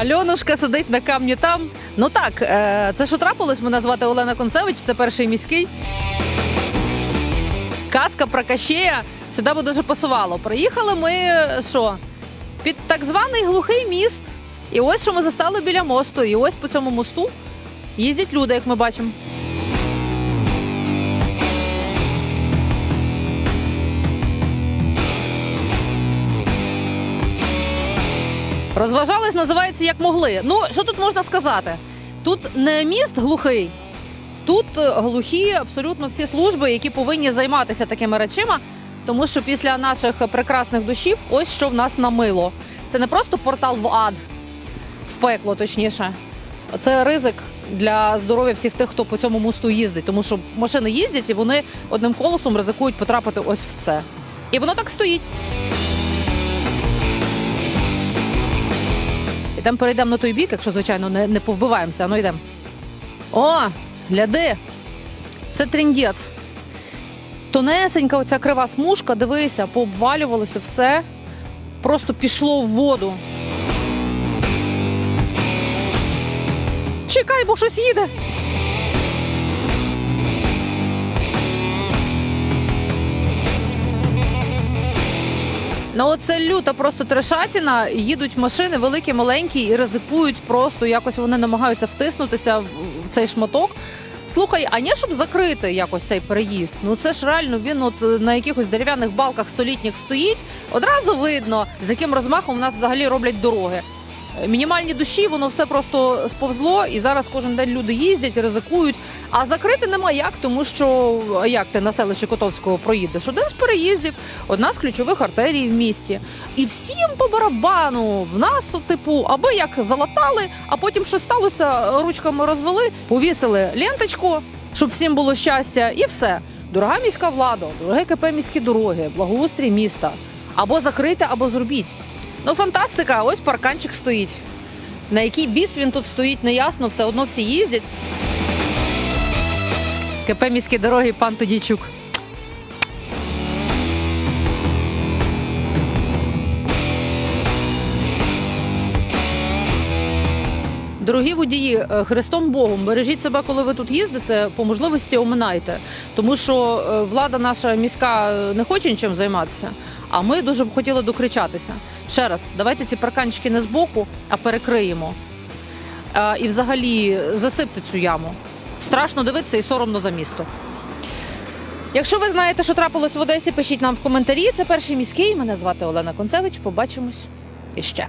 Альонушка сидить на камні там. Ну так, е, це що трапилось? Мене звати Олена Концевич, це перший міський. Казка про Кащея сюди би дуже пасувало. Приїхали ми що? Під так званий глухий міст. І ось що ми застали біля мосту. І ось по цьому мосту їздять люди, як ми бачимо. Розважались, називається як могли. Ну, що тут можна сказати? Тут не міст глухий, тут е, глухі абсолютно всі служби, які повинні займатися такими речима, тому що після наших прекрасних душів, ось що в нас намило. Це не просто портал в ад, в пекло, точніше. Це ризик для здоров'я всіх тих, хто по цьому мосту їздить, тому що машини їздять і вони одним колесом ризикують потрапити ось в це. І воно так стоїть. І там перейдемо на той бік, якщо, звичайно, не, не повбиваємося. Ну йдемо. О, гляди. Це тріндець. Тонесенька оця крива смужка, дивися, пообвалювалося все. Просто пішло в воду. Чекай, бо щось їде. Ну, оце люта просто трешатіна. Їдуть машини великі, маленькі і ризикують просто якось вони намагаються втиснутися в цей шматок. Слухай, а не щоб закрити якось цей переїзд. Ну це ж реально він от е, на якихось дерев'яних балках столітніх стоїть. Одразу видно, з яким розмахом у нас взагалі роблять дороги. Мінімальні душі, воно все просто сповзло, і зараз кожен день люди їздять, ризикують. А закрити нема як, тому що як ти на селище Котовського проїдеш? Один з переїздів, одна з ключових артерій в місті. І всім по барабану в нас, типу, аби як залатали, а потім що сталося, ручками розвели, повісили ленточку, щоб всім було щастя, і все. Дорога міська влада, дороге КП міські дороги, благоустрій міста. Або закрийте, або зробіть. Ну, фантастика, ось парканчик стоїть. На який біс він тут стоїть, неясно, все одно всі їздять. КП міські дороги, пан Тодійчук. Дорогі водії, е, Христом Богом, бережіть себе, коли ви тут їздите, по можливості оминайте. Тому що е, влада наша міська е, не хоче нічим займатися, а ми дуже б хотіли докричатися. Ще раз, давайте ці парканчики не збоку, а перекриємо. І взагалі засипте цю яму. Страшно дивитися і соромно за місто. Якщо ви знаєте, що трапилось в Одесі, пишіть нам в коментарі. Це перший міський. Мене звати Олена Концевич. Побачимось іще.